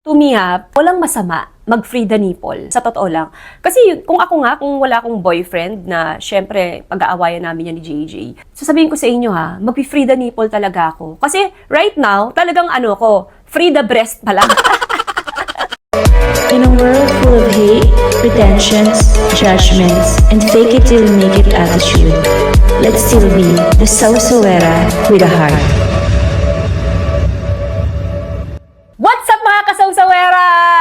Ha, walang masama mag-free the nipple. Sa totoo lang. Kasi kung ako nga, kung wala akong boyfriend na syempre pag-aawayan namin yan ni JJ, sasabihin ko sa inyo ha, mag-free the nipple talaga ako. Kasi right now, talagang ano ko, free the breast pa lang. In a world full of hate, pretensions, judgments, and fake it till you make it attitude, let's still be the Sausuera with a heart.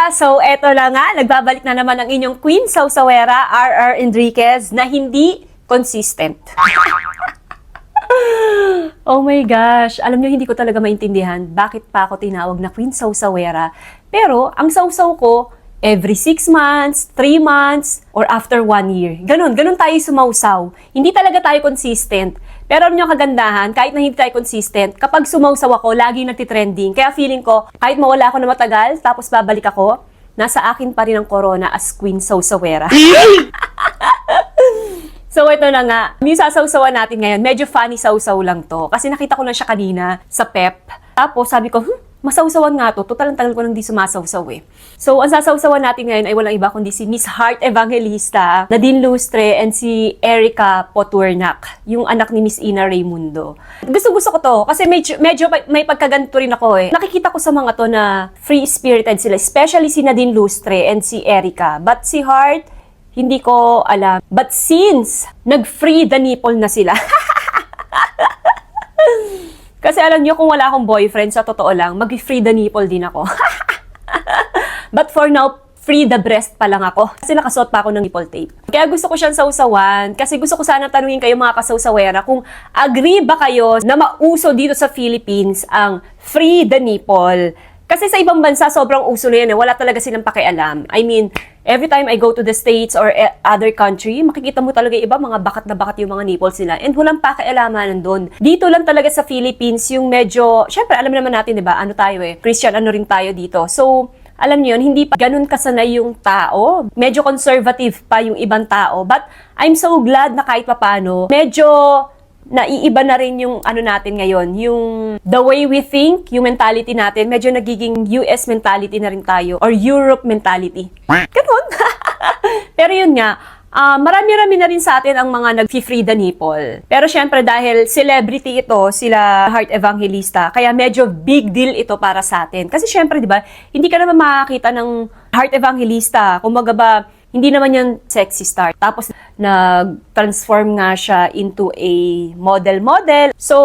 So eto na nga, nagbabalik na naman ang inyong Queen Sawsawera, RR Enriquez, na hindi consistent. oh my gosh, alam nyo hindi ko talaga maintindihan bakit pa ako tinawag na Queen Sawsawera. Pero ang sawsaw ko, every 6 months, 3 months, or after 1 year. Ganon, ganon tayo sumausaw. Hindi talaga tayo consistent. Pero alam nyo kagandahan, kahit na hindi tayo consistent, kapag sumausaw ako, lagi nagtitrending. Kaya feeling ko, kahit mawala ako na matagal, tapos babalik ako, nasa akin pa rin ang corona as Queen Sawsawera. So ito na nga, yung sasawsawan natin ngayon, medyo funny sausaw lang to. Kasi nakita ko lang siya kanina sa pep. Tapos sabi ko, hmm, masawsawan nga to. Total ang tagal ko nang di sumasawsaw eh. So ang sasawsawan natin ngayon ay walang iba kundi si Miss Heart Evangelista, Nadine Lustre, and si Erica Poturnak, yung anak ni Miss Ina Raimundo. Gusto gusto ko to kasi medyo, medyo may pagkaganto rin ako eh. Nakikita ko sa mga to na free-spirited sila, especially si Nadine Lustre and si Erica. But si Heart, hindi ko alam. But since nag-free the nipple na sila, kasi alam nyo, kung wala akong boyfriend, sa totoo lang, mag-free the nipple din ako. But for now, free the breast pa lang ako. Kasi nakasuot pa ako ng nipple tape. Kaya gusto ko siyang sausawan. Kasi gusto ko sana tanungin kayo mga kasawsawera kung agree ba kayo na mauso dito sa Philippines ang free the nipple. Kasi sa ibang bansa, sobrang uso na yan. Eh. Wala talaga silang pakialam. I mean, every time I go to the States or eh, other country, makikita mo talaga iba, mga bakat na bakat yung mga nipples nila. And walang pakialaman nandun. Dito lang talaga sa Philippines, yung medyo, syempre, alam naman natin, di ba, ano tayo eh, Christian, ano rin tayo dito. So, alam niyo yun, hindi pa ganun kasanay yung tao. Medyo conservative pa yung ibang tao. But I'm so glad na kahit papano, medyo naiiba na rin yung ano natin ngayon, yung the way we think, yung mentality natin, medyo nagiging US mentality na rin tayo or Europe mentality. Ganun. Pero yun nga, ah, marami-rami na rin sa atin ang mga nag-free the nipple. Pero syempre dahil celebrity ito, sila Heart Evangelista, kaya medyo big deal ito para sa atin. Kasi syempre, di ba, hindi ka naman makakita ng Heart Evangelista. Kumbaga ba, hindi naman yan sexy star. Tapos, nag-transform nga siya into a model-model. So,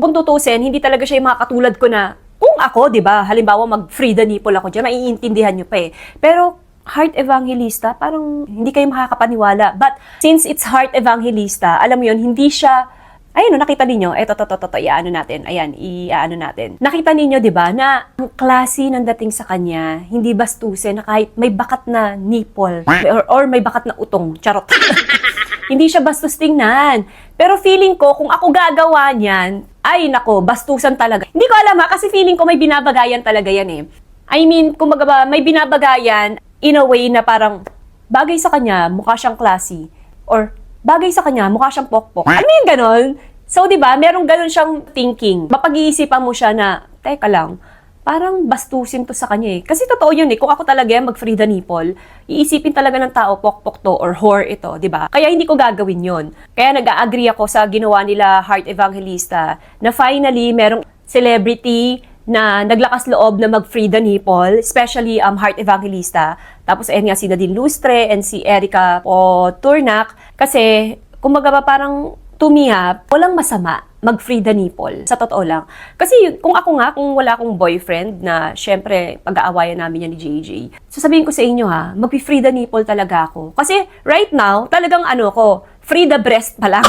kung tutusin, hindi talaga siya yung mga katulad ko na, kung ako, di ba, halimbawa mag-free the nipple ako dyan, maiintindihan nyo pa eh. Pero, Heart Evangelista, parang hindi kayo makakapaniwala. But, since it's Heart Evangelista, alam mo yun, hindi siya Ayun, no, nakita ninyo, eto, to, to, to, to, iaano natin, ayan, iaano natin. Nakita ninyo, di ba, na ang klase ng dating sa kanya, hindi bastusin na kahit may bakat na nipple, or, or may bakat na utong, charot. hindi siya bastos tingnan. Pero feeling ko, kung ako gagawa niyan, ay nako, bastusan talaga. Hindi ko alam ha, kasi feeling ko may binabagayan talaga yan eh. I mean, kumbaga ba, may binabagayan in a way na parang bagay sa kanya, mukha siyang classy. Or bagay sa kanya, mukha siyang pokpok. Ano yung ganon? So, di ba, merong ganon siyang thinking. Mapag-iisipan mo siya na, teka lang, parang bastusin to sa kanya eh. Kasi totoo yun eh, kung ako talaga mag-free the nipple, iisipin talaga ng tao, pokpok to or whore ito, di ba? Kaya hindi ko gagawin yun. Kaya nag-agree ako sa ginawa nila Heart Evangelista na finally, merong celebrity na naglakas loob na mag-free the nipple, especially um, Heart Evangelista. Tapos ayun nga si Nadine Lustre and si Erica Poturnak. Kasi, kumbaga ba parang ha, walang masama mag-free the nipple. Sa totoo lang. Kasi kung ako nga, kung wala akong boyfriend na syempre pag-aawayan namin yan ni JJ, sasabihin ko sa inyo ha, mag-free the nipple talaga ako. Kasi right now, talagang ano ko, free the breast pa lang.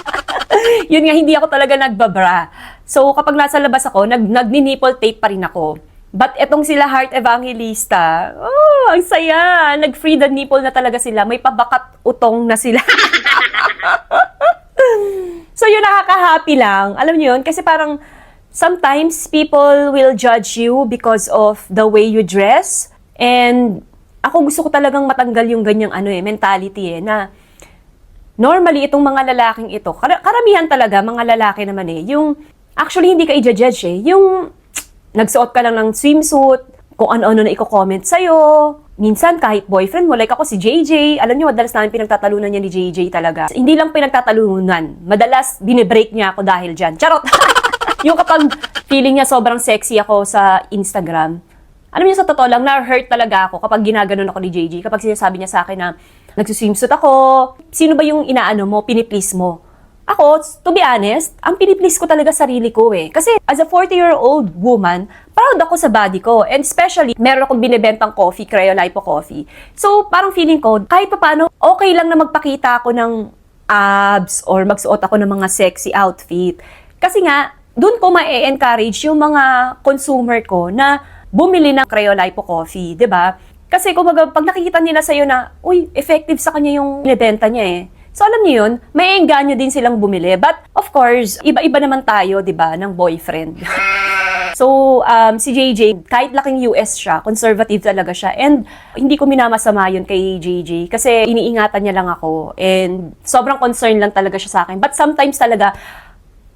yun nga, hindi ako talaga nagbabra. So, kapag nasa labas ako, nag, nagni-nipple tape pa rin ako. But etong sila Heart Evangelista, oh, ang saya. Nag-free the nipple na talaga sila. May pabakat utong na sila. so, yun nakaka-happy lang. Alam niyo yun? Kasi parang sometimes people will judge you because of the way you dress. And ako gusto ko talagang matanggal yung ganyang ano eh, mentality eh, na normally itong mga lalaking ito, kar- karamihan talaga, mga lalaki naman eh, yung actually hindi ka i-judge eh, yung nagsuot ka lang ng swimsuit, kung ano-ano na i-comment sa'yo. Minsan, kahit boyfriend mo, like ako si JJ, alam niyo, madalas namin pinagtatalunan niya ni JJ talaga. Hindi lang pinagtatalunan, madalas binibreak niya ako dahil dyan. Charot! yung kapag feeling niya sobrang sexy ako sa Instagram, alam niyo, sa totoo lang, na-hurt talaga ako kapag ginaganon ako ni JJ. Kapag sinasabi niya sa akin na nagsuswimsuit ako, sino ba yung inaano mo, piniplease mo? Ako, to be honest, ang piniplease ko talaga sarili ko eh. Kasi as a 40-year-old woman, proud ako sa body ko. And especially, meron akong binibentang coffee, Crayola Hypo Coffee. So, parang feeling ko, kahit pa paano, okay lang na magpakita ako ng abs or magsuot ako ng mga sexy outfit. Kasi nga, doon ko ma-encourage yung mga consumer ko na bumili ng Crayola Hypo Coffee, 'di ba? Kasi kumbaga, pag nakikita nila sa'yo na, uy, effective sa kanya yung binibenta niya eh. So alam niyo yun, may engganyo din silang bumili. But of course, iba-iba naman tayo, 'di ba, ng boyfriend. So, um, si JJ, kahit laking US siya, conservative talaga siya. And hindi ko minamasama yun kay JJ kasi iniingatan niya lang ako. And sobrang concern lang talaga siya sa akin. But sometimes talaga,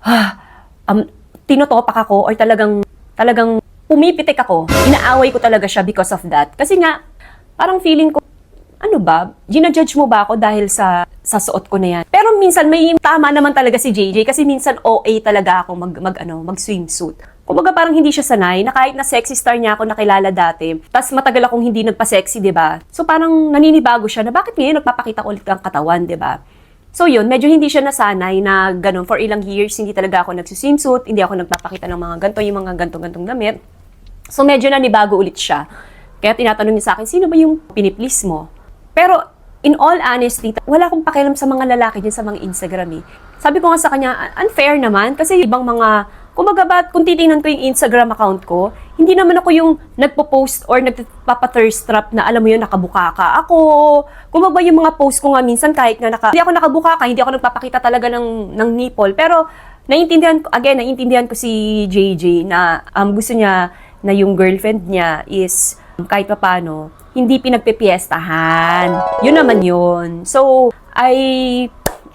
ah, um, tinotopak ako or talagang, talagang pumipitik ako. Inaaway ko talaga siya because of that. Kasi nga, parang feeling ko, ano ba, ginajudge mo ba ako dahil sa sa suot ko na yan? Pero minsan may tama naman talaga si JJ kasi minsan OA talaga ako mag, mag ano, mag swimsuit. Kumbaga parang hindi siya sanay na kahit na sexy star niya ako nakilala dati, tas matagal akong hindi nagpa-sexy, 'di ba? So parang naninibago siya na bakit ngayon nagpapakita ko ulit ang katawan, 'di ba? So yun, medyo hindi siya nasanay na ganun. For ilang years, hindi talaga ako nagsuswimsuit, hindi ako nagpapakita ng mga ganto, yung mga ganto-gantong damit. So medyo nanibago ulit siya. Kaya tinatanong niya sa akin, sino ba yung piniplease mo? Pero in all honesty, wala akong pakialam sa mga lalaki dyan sa mga Instagram eh. Sabi ko nga sa kanya, unfair naman kasi ibang mga, kumbaga ba, kung titingnan ko yung Instagram account ko, hindi naman ako yung nagpo-post or nagpapa-thirst trap na alam mo yun, nakabuka ka ako. Kumbaga yung mga post ko nga minsan kahit nga naka, hindi ako nakabuka ka, hindi ako nagpapakita talaga ng, ng nipple. Pero naiintindihan ko, again, naiintindihan ko si JJ na um, gusto niya na yung girlfriend niya is kahit pa paano, hindi pinagpipiestahan. Yun naman yun. So, I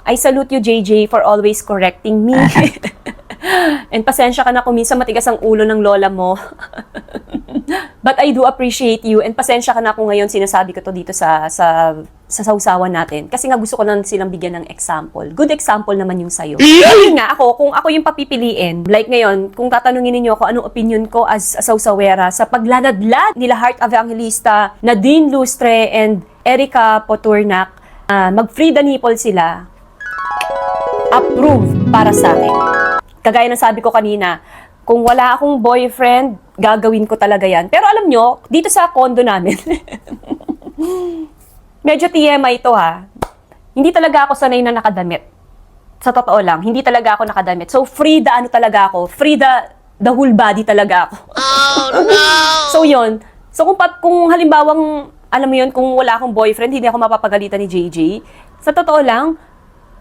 I salute you, JJ, for always correcting me. And pasensya ka na kung minsan matigas ang ulo ng lola mo. But I do appreciate you and pasensya ka na kung ngayon sinasabi ko to dito sa sa sa sausawan natin. Kasi nga gusto ko lang silang bigyan ng example. Good example naman yung sa'yo. Ayun nga, ako, kung ako yung papipiliin, like ngayon, kung tatanungin ninyo ako anong opinion ko as a sausawera sa pagladadlad nila Heart Evangelista, Nadine Lustre, and Erica Poturnak, ah, mag-free the nipple sila, approve para sa akin. Kagaya ng sabi ko kanina, kung wala akong boyfriend, gagawin ko talaga yan. Pero alam nyo, dito sa condo namin, medyo TMI ito ha. Hindi talaga ako sanay na nakadamit. Sa totoo lang, hindi talaga ako nakadamit. So free the ano talaga ako, free the the whole body talaga ako. so yun. So kung pat, kung halimbawang alam mo yun, kung wala akong boyfriend, hindi ako mapapagalitan ni JJ. Sa totoo lang,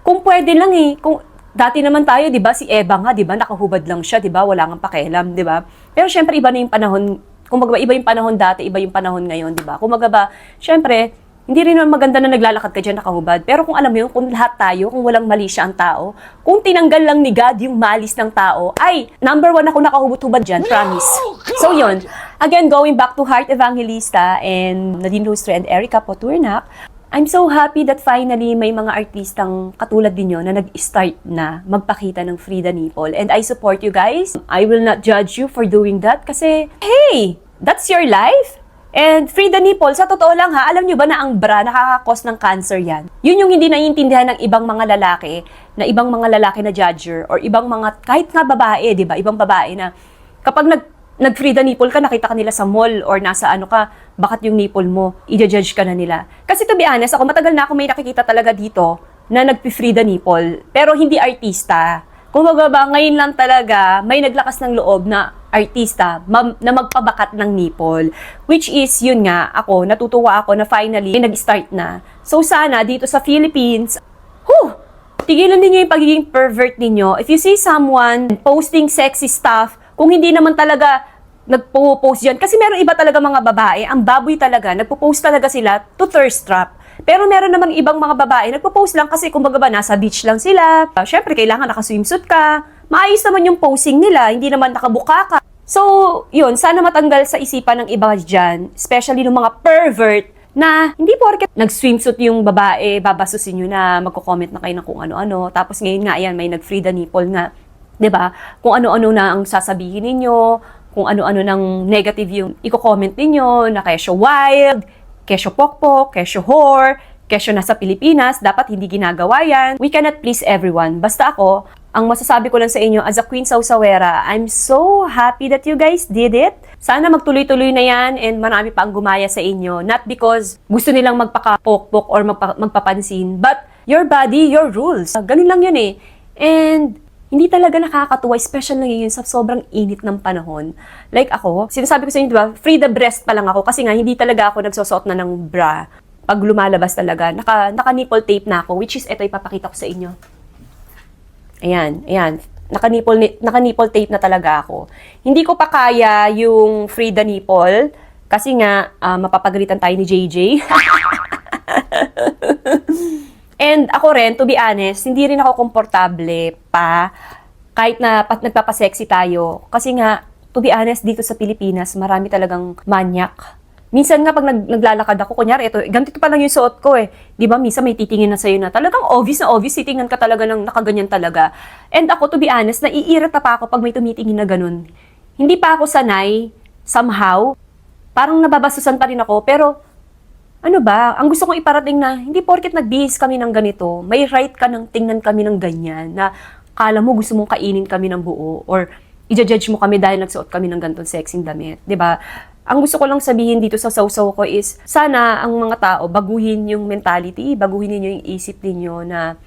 kung pwede lang eh, kung dati naman tayo, 'di ba, si Eva nga, 'di ba, nakahubad lang siya, 'di ba? Wala ngang pakialam, 'di ba? Pero syempre iba na yung panahon. Kung ba iba yung panahon dati, iba yung panahon ngayon, 'di ba? Kung ba, syempre, hindi rin naman maganda na naglalakad ka dyan nakahubad. Pero kung alam mo yun, kung lahat tayo, kung walang mali siya ang tao, kung tinanggal lang ni God yung malis ng tao, ay, number one ako nakahubad-hubad dyan, promise. So yun, again, going back to Heart Evangelista and Nadine Lustre and Erica Poturnak, I'm so happy that finally may mga artistang katulad din na nag-start na magpakita ng the nipple. And I support you guys. I will not judge you for doing that kasi, hey, that's your life. And the nipple, sa totoo lang ha, alam nyo ba na ang bra nakakakos ng cancer yan? Yun yung hindi naiintindihan ng ibang mga lalaki, na ibang mga lalaki na judger, or ibang mga, kahit nga babae, di ba? Ibang babae na kapag nag nag-free nipple ka, nakita ka nila sa mall or nasa ano ka, bakat yung nipple mo, i-judge ka na nila. Kasi to be honest, ako matagal na ako may nakikita talaga dito na nag-free nipple, pero hindi artista. Kung ba, ngayon lang talaga, may naglakas ng loob na artista ma- na magpabakat ng nipple. Which is, yun nga, ako, natutuwa ako na finally, may nag-start na. So sana, dito sa Philippines, huh, tigilan ninyo yung pagiging pervert ninyo. If you see someone posting sexy stuff, kung hindi naman talaga nagpo-post yan, kasi meron iba talaga mga babae, ang baboy talaga, nagpo-post talaga sila to thirst trap. Pero meron naman ibang mga babae, nagpo-post lang kasi kumbaga ba, nasa beach lang sila. Uh, Siyempre, kailangan nakaswimsuit ka. Maayos naman yung posing nila, hindi naman nakabuka ka. So, yun, sana matanggal sa isipan ng iba dyan, especially ng mga pervert, na hindi porket nag-swimsuit yung babae, babasusin nyo na, magko-comment na kayo ng kung ano-ano. Tapos ngayon nga, ayan, may nag-free the nipple nga. 'Di ba? Kung ano-ano na ang sasabihin ninyo, kung ano-ano ng negative yung i-comment ninyo, na kesyo wild, kesyo pokpok, kesyo whore, kesyo nasa Pilipinas, dapat hindi ginagawa yan. We cannot please everyone. Basta ako, ang masasabi ko lang sa inyo, as a Queen Sausawera, I'm so happy that you guys did it. Sana magtuloy-tuloy na yan and marami pa ang gumaya sa inyo. Not because gusto nilang magpaka-pokpok or magpa- magpapansin, but your body, your rules. Ganun lang yun eh. And hindi talaga nakakatuwa, special na ngayon sa sobrang init ng panahon. Like ako, sinasabi ko sa inyo, di ba, free the breast pa lang ako kasi nga hindi talaga ako nagsusot na ng bra. Pag lumalabas talaga, naka, naka nipple tape na ako, which is, ito ipapakita ko sa inyo. Ayan, ayan. Naka-nipple, ni- naka-nipple tape na talaga ako. Hindi ko pa kaya yung free the nipple kasi nga, ah, mapapagalitan tayo ni JJ. And ako rin, to be honest, hindi rin ako komportable pa kahit na pat, nagpapasexy tayo. Kasi nga, to be honest, dito sa Pilipinas, marami talagang manyak. Minsan nga pag nag, naglalakad ako, kunyari, ito, ganito pa lang yung suot ko eh. Di ba, minsan may titingin na sa'yo na talagang obvious na obvious, titingnan ka talaga ng nakaganyan talaga. And ako, to be honest, naiirita pa ako pag may tumitingin na ganun. Hindi pa ako sanay, somehow. Parang nababasusan pa rin ako, pero ano ba, ang gusto kong iparating na, hindi porket nagbihis kami ng ganito, may right ka nang tingnan kami ng ganyan, na kala mo gusto mong kainin kami ng buo, or i-judge mo kami dahil nagsuot kami ng ganitong sexing damit, 'di ba? Ang gusto ko lang sabihin dito sa sausaw ko is, sana ang mga tao baguhin yung mentality, baguhin ninyo yung isip ninyo na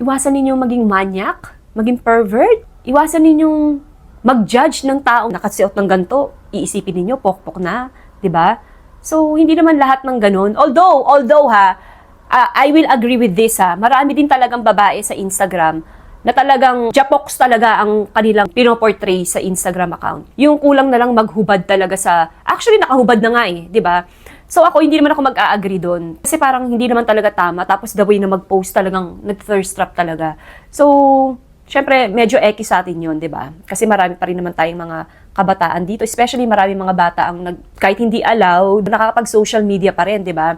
iwasan ninyo maging manyak, maging pervert, iwasan ninyong mag-judge ng taong nakasuot ng ganito, iisipin ninyo, pokpok na, 'di ba? So, hindi naman lahat ng ganun. Although, although ha, ah, I will agree with this ha, marami din talagang babae sa Instagram na talagang japoks talaga ang kanilang pinoportray sa Instagram account. Yung kulang na lang maghubad talaga sa, actually nakahubad na nga eh, di ba? So ako, hindi naman ako mag-a-agree doon. Kasi parang hindi naman talaga tama. Tapos the way na mag-post talagang nag-thirst trap talaga. So, syempre, medyo eki sa atin yun, di ba? Kasi marami pa rin naman tayong mga kabataan dito. Especially marami mga bata ang nag, kahit hindi allowed, nakakapag-social media pa rin, di ba?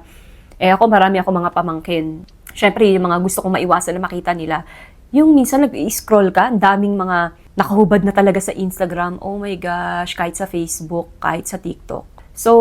Eh ako, marami ako mga pamangkin. Syempre, yung mga gusto kong maiwasan na makita nila, yung minsan nag-scroll ka, ang daming mga nakahubad na talaga sa Instagram. Oh my gosh, kahit sa Facebook, kahit sa TikTok. So,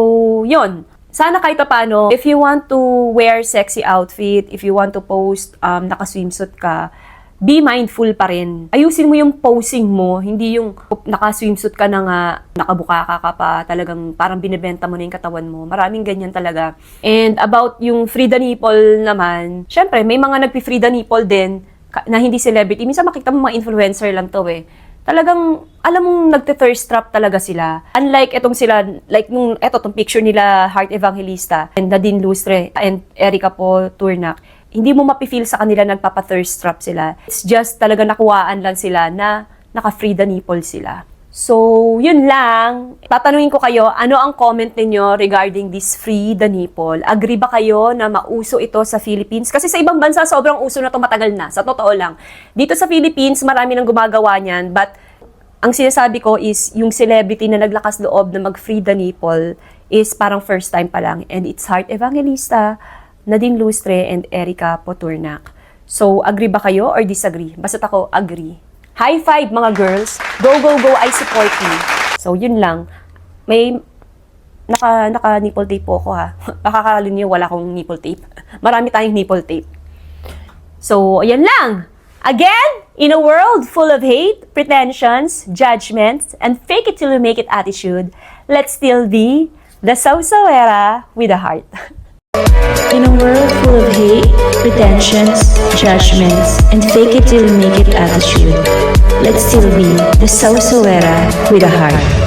yun. Sana kahit paano, if you want to wear sexy outfit, if you want to post, um, naka-swimsuit ka, be mindful pa rin. Ayusin mo yung posing mo, hindi yung naka-swimsuit ka na nga, nakabuka ka ka pa, talagang parang binibenta mo na yung katawan mo. Maraming ganyan talaga. And about yung free the nipple naman, syempre, may mga nagpi-free the nipple din, na hindi celebrity. Minsan makita mo mga influencer lang to eh. Talagang, alam mong nagte-thirst trap talaga sila. Unlike etong sila, like nung, eto, tong picture nila, Heart Evangelista, and Nadine Lustre, and Erica po Turnak, hindi mo mapifeel sa kanila nagpapa-thirst trap sila. It's just talaga nakuhaan lang sila na naka-free the nipple sila. So, yun lang. Tatanungin ko kayo, ano ang comment ninyo regarding this free the nipple? Agree ba kayo na mauso ito sa Philippines? Kasi sa ibang bansa, sobrang uso na to matagal na. Sa totoo lang. Dito sa Philippines, marami nang gumagawa niyan. But, ang sinasabi ko is, yung celebrity na naglakas loob na mag-free the nipple is parang first time pa lang. And it's Heart Evangelista, Nadine Lustre, and Erica Poturnak. So, agree ba kayo or disagree? Basta ako, agree. High five mga girls. Go, go, go. I support you. So, yun lang. May naka, naka nipple tape po ako ha. Baka akala niyo wala akong nipple tape. Marami tayong nipple tape. So, ayan lang. Again, in a world full of hate, pretensions, judgments, and fake it till you make it attitude, let's still be the Sausawera with a heart. In a world full of hate, pretensions, judgments, and fake it till you make it attitude, let's still be the Sausawera with a heart.